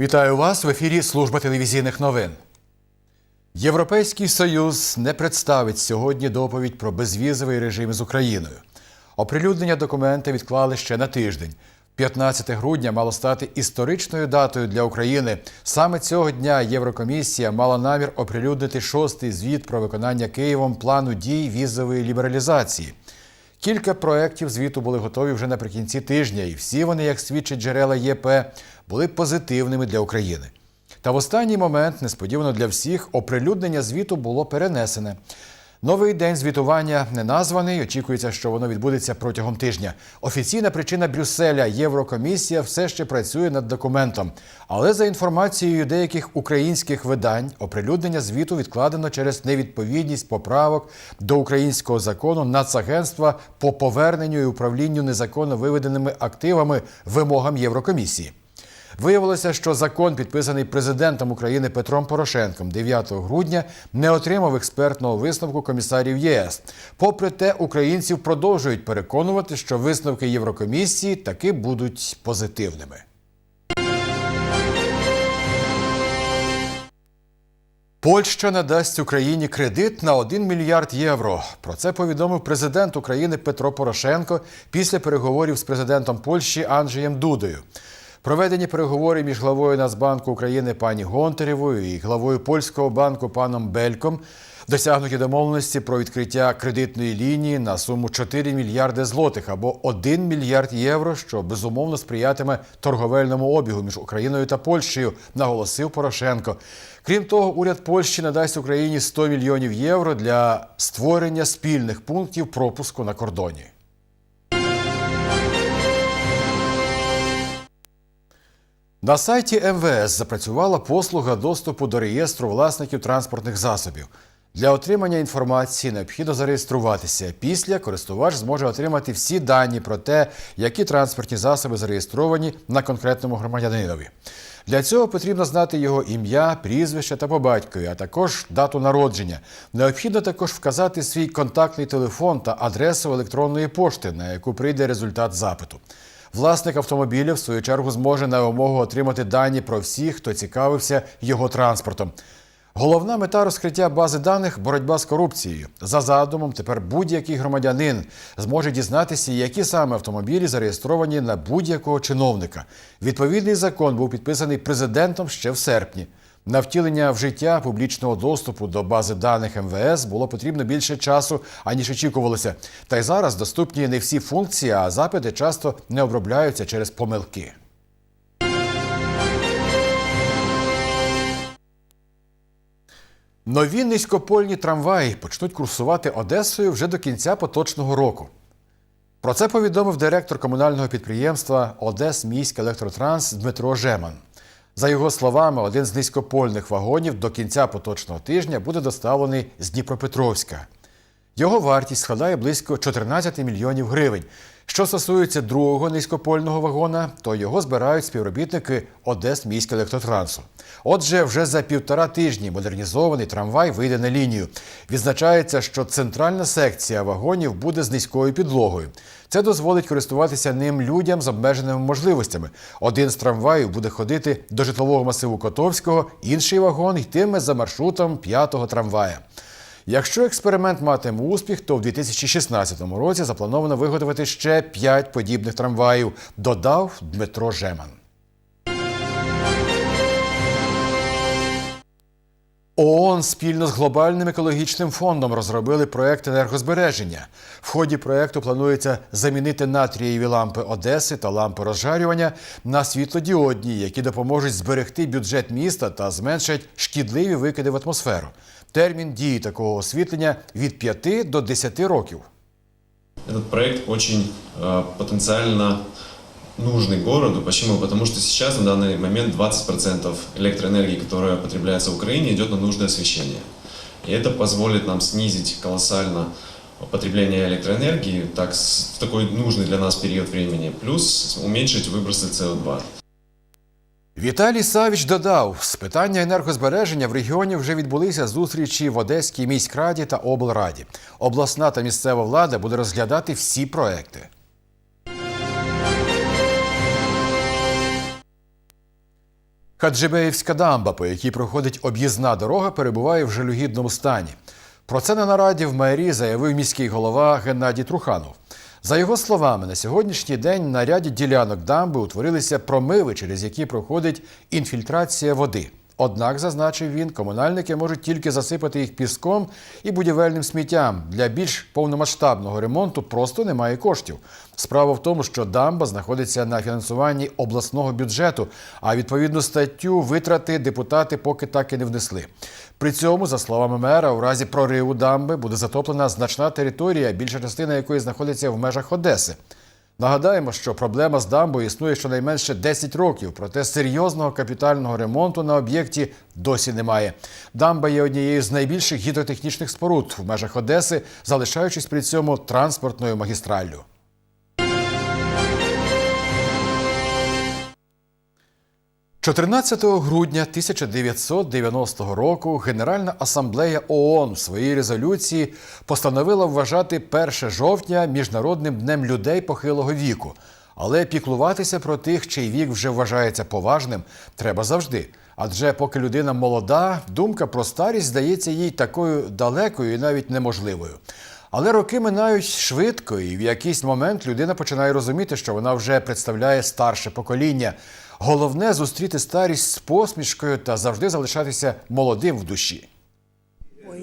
Вітаю вас в ефірі Служба телевізійних новин. Європейський Союз не представить сьогодні доповідь про безвізовий режим з Україною. Оприлюднення документа відклали ще на тиждень. 15 грудня мало стати історичною датою для України. Саме цього дня Єврокомісія мала намір оприлюднити шостий звіт про виконання Києвом плану дій візової лібералізації. Кілька проєктів звіту були готові вже наприкінці тижня, і всі вони, як свідчать джерела ЄП, були позитивними для України. Та в останній момент, несподівано для всіх, оприлюднення звіту було перенесене. Новий день звітування не названий. Очікується, що воно відбудеться протягом тижня. Офіційна причина Брюсселя Єврокомісія все ще працює над документом. Але за інформацією деяких українських видань, оприлюднення звіту відкладено через невідповідність поправок до українського закону Нацагентства по поверненню і управлінню незаконно виведеними активами вимогам Єврокомісії. Виявилося, що закон, підписаний президентом України Петром Порошенком 9 грудня, не отримав експертного висновку комісарів ЄС. Попри те, українців продовжують переконувати, що висновки Єврокомісії таки будуть позитивними. Польща надасть Україні кредит на 1 мільярд євро. Про це повідомив президент України Петро Порошенко після переговорів з президентом Польщі Анджеєм Дудою. Проведені переговори між главою Нацбанку України пані Гонтарєвою і главою польського банку паном Бельком досягнуті домовленості про відкриття кредитної лінії на суму 4 мільярди злотих або 1 мільярд євро, що безумовно сприятиме торговельному обігу між Україною та Польщею, наголосив Порошенко. Крім того, уряд Польщі надасть Україні 100 мільйонів євро для створення спільних пунктів пропуску на кордоні. На сайті МВС запрацювала послуга доступу до реєстру власників транспортних засобів. Для отримання інформації необхідно зареєструватися. Після користувач зможе отримати всі дані про те, які транспортні засоби зареєстровані на конкретному громадянинові. Для цього потрібно знати його ім'я, прізвище та по батькові, а також дату народження. Необхідно також вказати свій контактний телефон та адресу електронної пошти, на яку прийде результат запиту. Власник автомобіля, в свою чергу, зможе на вимогу отримати дані про всіх, хто цікавився його транспортом. Головна мета розкриття бази даних боротьба з корупцією. За задумом, тепер будь-який громадянин зможе дізнатися, які саме автомобілі зареєстровані на будь-якого чиновника. Відповідний закон був підписаний президентом ще в серпні. На втілення в життя публічного доступу до бази даних МВС було потрібно більше часу, аніж очікувалося. Та й зараз доступні не всі функції, а запити часто не обробляються через помилки. Нові низькопольні трамваї почнуть курсувати Одесою вже до кінця поточного року. Про це повідомив директор комунального підприємства Одес міськ електротранс Дмитро Жеман. За його словами, один з низькопольних вагонів до кінця поточного тижня буде доставлений з Дніпропетровська. Його вартість складає близько 14 мільйонів гривень. Що стосується другого низькопольного вагона, то його збирають співробітники Одес електротрансу. Отже, вже за півтора тижні модернізований трамвай вийде на лінію. Відзначається, що центральна секція вагонів буде з низькою підлогою. Це дозволить користуватися ним людям з обмеженими можливостями. Один з трамваїв буде ходити до житлового масиву Котовського, інший вагон йтиме за маршрутом п'ятого трамвая. Якщо експеримент матиме успіх, то в 2016 році заплановано виготовити ще п'ять подібних трамваїв, додав Дмитро Жеман. ООН спільно з глобальним екологічним фондом розробили проект енергозбереження. В ході проекту планується замінити натрієві лампи Одеси та лампи розжарювання на світлодіодні, які допоможуть зберегти бюджет міста та зменшать шкідливі викиди в атмосферу. Термін дії такого освітлення від 5 до 10 років. Этот проект очень э, потенциально нужный городу. Почему? Потому что сейчас на данный момент 20% электроэнергии, которая потребляется в Украине, идет на нужное освещение. И это позволит нам снизить колоссально потребление электроэнергии так, с- в такой нужный для нас период времени, плюс уменьшить выбросы СО2. Віталій Савіч додав, з питання енергозбереження в регіоні вже відбулися зустрічі в Одеській міськраді та облраді. Обласна та місцева влада буде розглядати всі проекти. Хаджибеївська дамба, по якій проходить об'їзна дорога, перебуває в жалюгідному стані. Про це на нараді в мерії заявив міський голова Геннадій Труханов. За його словами, на сьогоднішній день на ряді ділянок дамби утворилися промиви, через які проходить інфільтрація води. Однак, зазначив він, комунальники можуть тільки засипати їх піском і будівельним сміттям. Для більш повномасштабного ремонту просто немає коштів. Справа в тому, що дамба знаходиться на фінансуванні обласного бюджету, а відповідну статтю витрати депутати поки так і не внесли. При цьому, за словами мера, у разі прориву дамби буде затоплена значна територія, більша частина якої знаходиться в межах Одеси. Нагадаємо, що проблема з дамбою існує щонайменше 10 років, проте серйозного капітального ремонту на об'єкті досі немає. Дамба є однією з найбільших гідротехнічних споруд в межах Одеси, залишаючись при цьому транспортною магістраллю. – 14 грудня 1990 року Генеральна асамблея ООН в своїй резолюції постановила вважати 1 жовтня міжнародним днем людей похилого віку. Але піклуватися про тих, чий вік вже вважається поважним, треба завжди. Адже поки людина молода, думка про старість здається їй такою далекою і навіть неможливою. Але роки минають швидко, і в якийсь момент людина починає розуміти, що вона вже представляє старше покоління. Головне зустріти старість з посмішкою та завжди залишатися молодим в душі.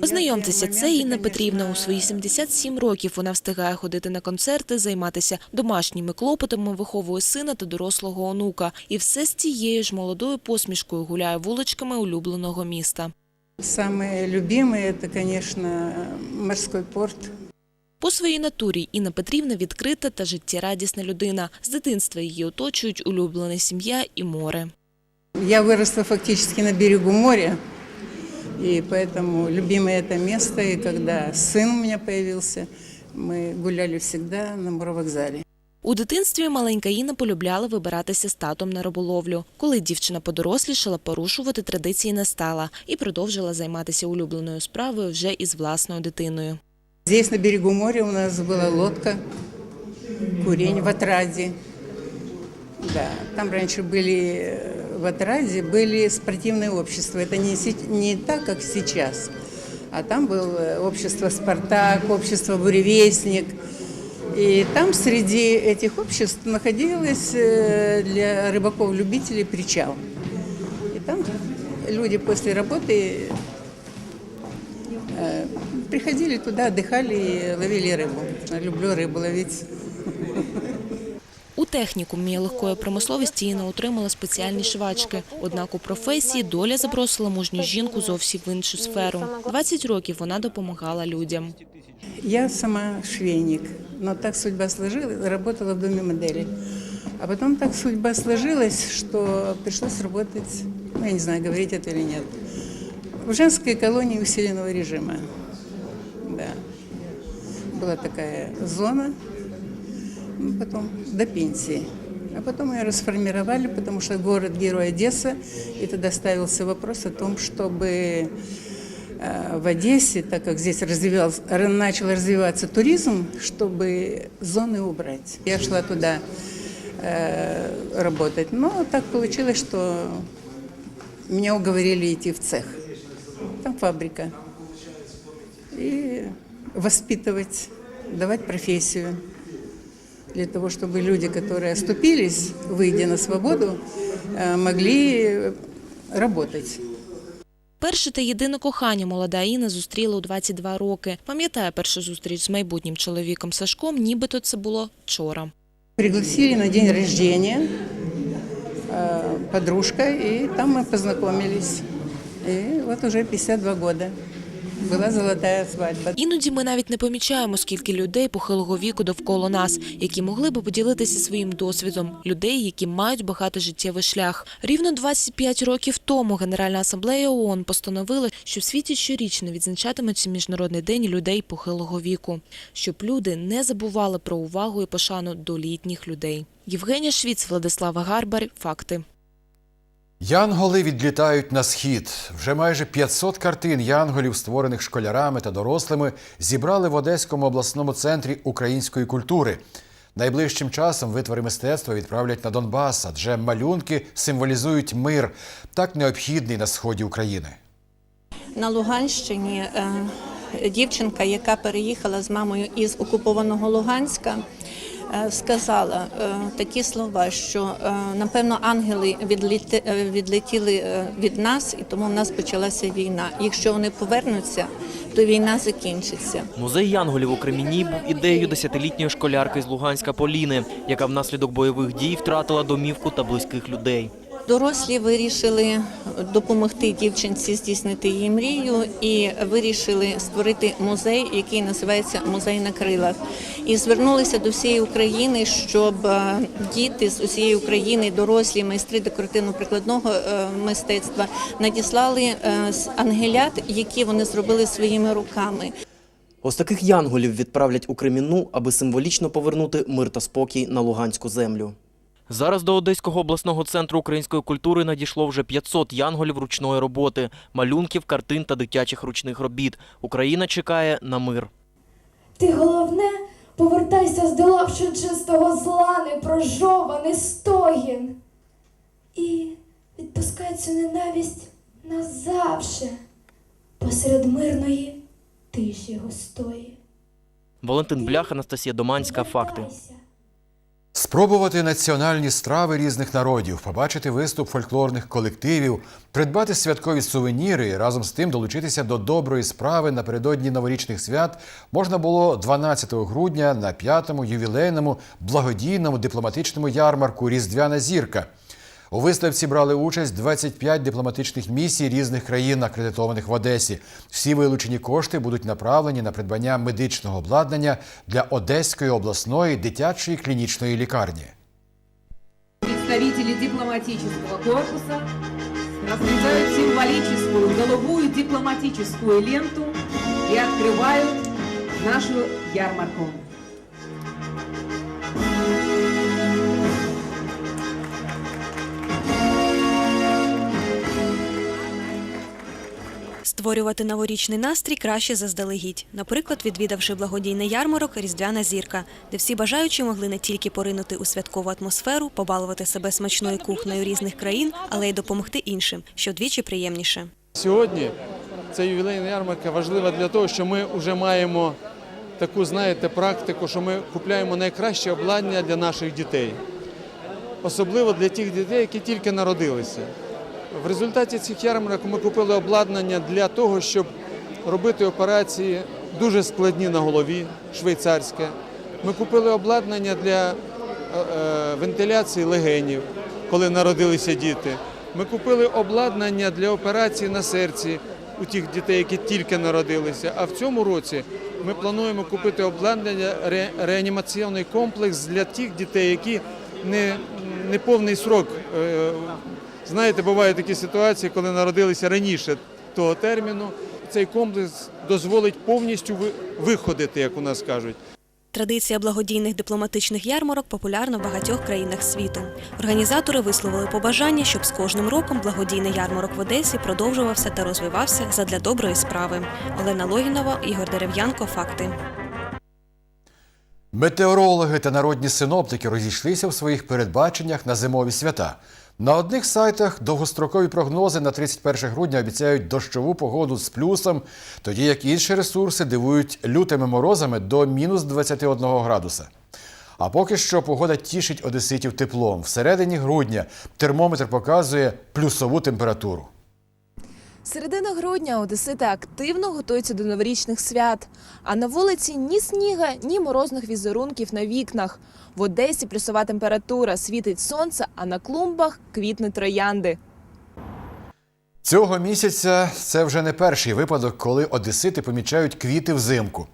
Познайомтеся, це Інна Петрівна. У свої 77 років вона встигає ходити на концерти, займатися домашніми клопотами, виховує сина та дорослого онука. І все з тією ж молодою посмішкою гуляє вуличками улюбленого міста. Самое любимое это, конечно, морской порт. По своїй натурі Інна Петрівна відкрита та життєрадісна людина. З дитинства її оточують улюблена сім'я і море. Я выросла фактически на берегу моря, и поэтому любимое это место. И когда сын у меня появился, мы гуляли всегда на моровокзале. У дитинстві маленька Інна полюбляла вибиратися з татом на риболовлю. Коли дівчина подорослішала, порушувати традиції не стала і продовжила займатися улюбленою справою вже із власною дитиною. Здесь на берегу моря у нас была лодка, курень в Отраде. Да, там раньше были э, в Отраде были спортивные общества. Это не, не так, как сейчас. А там было э, общество «Спартак», общество «Буревестник». И там среди этих обществ находилось э, для рыбаков-любителей причал. И там люди после работы приходили туда, отдыхали и ловили рыбу. Люблю рыбу ловить. У технікумі легкої промисловості Інна отримала спеціальні швачки. Однак у професії доля забросила мужню жінку зовсім в іншу сферу. 20 років вона допомагала людям. Я сама швейник, но так судьба сложилась, работала в доме модели. А потом так судьба сложилась, что пришлось работать, ну, я не знаю, говорить это или нет, В женской колонии усиленного режима. Да. Была такая зона, ну, потом до пенсии. А потом ее расформировали, потому что город-герой Одесса, и тогда ставился вопрос о том, чтобы э, в Одессе, так как здесь развивался, начал развиваться туризм, чтобы зоны убрать. Я шла туда э, работать, но так получилось, что меня уговорили идти в цех. Там фабрика. И воспитывать, давать профессию для того, чтобы люди, которые оступились, выйдя на свободу, э, могли работать. Перше та єдине кохання молода Інна зустріла у 22 роки. Пам'ятає першу зустріч з майбутнім чоловіком Сашком, нібито це було вчора. Пригласили на день рождения э, подружка, и там мы познакомились. И вот уже 52 года. Была золотая свадьба. Іноді ми навіть не помічаємо, скільки людей похилого віку довкола нас, які могли би поділитися своїм досвідом, людей, які мають багато життєвий шлях. Рівно 25 років тому Генеральна асамблея ООН постановила, що в світі щорічно відзначатиметься міжнародний день людей похилого віку, щоб люди не забували про увагу і пошану до літніх людей. Євгенія Швіц, Владислава Гарбар. Факти. Янголи відлітають на схід. Вже майже 500 картин янголів, створених школярами та дорослими, зібрали в Одеському обласному центрі української культури. Найближчим часом витвори мистецтва відправлять на Донбас, адже малюнки символізують мир, так необхідний на сході України. На Луганщині е, дівчинка, яка переїхала з мамою із окупованого Луганська, сказала е, такі слова, що е, напевно ангели е, відлетіли е, від нас, і тому в нас почалася війна. Якщо вони повернуться, то війна закінчиться. Музей Янголів у Креміні був ідеєю десятилітньої школярки з Луганська Поліни, яка внаслідок бойових дій втратила домівку та близьких людей. Дорослі вирішили допомогти дівчинці здійснити її мрію і вирішили створити музей, який називається Музей на крилах. І звернулися до всієї України, щоб е, діти з усієї України, дорослі майстри декоративно-прикладного е, мистецтва надіслали е, ангелят, які вони зробили своїми руками. Ось таких янголів відправлять у Кремінну, аби символічно повернути мир та спокій на Луганську землю. Зараз до Одеського обласного центру української культури надійшло вже 500 янголів ручної роботи, малюнків, картин та дитячих ручних робіт. Україна чекає на мир. Ти головне, повертайся, здолавши чистого зла, непрожований стогін. І відпускай цю ненависть назавше посеред мирної тиші густої. Валентин Блях, Анастасія Доманська. Факти. Спробувати національні страви різних народів, побачити виступ фольклорних колективів, придбати святкові сувеніри і разом з тим долучитися до доброї справи напередодні новорічних свят можна було 12 грудня на п'ятому ювілейному благодійному дипломатичному ярмарку Різдвяна зірка. У виставці брали участь 25 дипломатичних місій різних країн, акредитованих в Одесі. Всі вилучені кошти будуть направлені на придбання медичного обладнання для Одеської обласної дитячої клінічної лікарні. Представители дипломатического корпуса разрезают символическую голубую дипломатическую ленту и открывают нашу ярмарку. Створювати новорічний настрій краще заздалегідь. Наприклад, відвідавши благодійний ярмарок Різдвяна зірка, де всі бажаючі могли не тільки поринути у святкову атмосферу, побалувати себе смачною кухнею різних країн, але й допомогти іншим, що вдвічі приємніше. Сьогодні ця ювілейна ярмарка важлива для того, що ми вже маємо таку, знаєте, практику, що ми купляємо найкраще обладнання для наших дітей. Особливо для тих дітей, які тільки народилися. В результаті цих ярмарок ми купили обладнання для того, щоб робити операції дуже складні на голові, швейцарське. Ми купили обладнання для е, е, вентиляції легенів, коли народилися діти. Ми купили обладнання для операцій на серці у тих дітей, які тільки народилися. А в цьому році ми плануємо купити обладнання ре- реанімаційний комплекс для тих дітей, які не, не повний срок. Знаєте, бувають такі ситуації, коли народилися раніше того терміну. Цей комплекс дозволить повністю виходити, як у нас кажуть. Традиція благодійних дипломатичних ярмарок популярна в багатьох країнах світу. Організатори висловили побажання, щоб з кожним роком благодійний ярмарок в Одесі продовжувався та розвивався задля доброї справи. Олена Логінова, Ігор Дерев'янко. Факти. Метеорологи та народні синоптики розійшлися в своїх передбаченнях на зимові свята. На одних сайтах довгострокові прогнози на 31 грудня обіцяють дощову погоду з плюсом, тоді як інші ресурси дивують лютими морозами до мінус 21 градуса. А поки що погода тішить одеситів теплом. Всередині грудня термометр показує плюсову температуру. Середина грудня одесити активно готуються до новорічних свят. А на вулиці ні сніга, ні морозних візерунків на вікнах. В Одесі плюсова температура, світить сонце, а на клумбах квітне троянди. Цього місяця це вже не перший випадок, коли одесити помічають квіти взимку.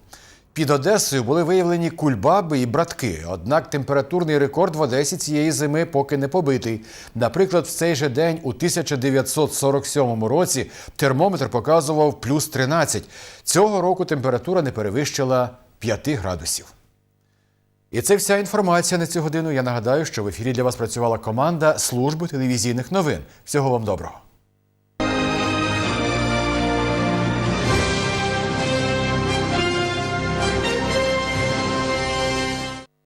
Під Одесою були виявлені кульбаби і братки. Однак температурний рекорд в Одесі цієї зими поки не побитий. Наприклад, в цей же день у 1947 році термометр показував плюс 13. Цього року температура не перевищила 5 градусів. І це вся інформація на цю годину. Я нагадаю, що в ефірі для вас працювала команда служби телевізійних новин. Всього вам доброго.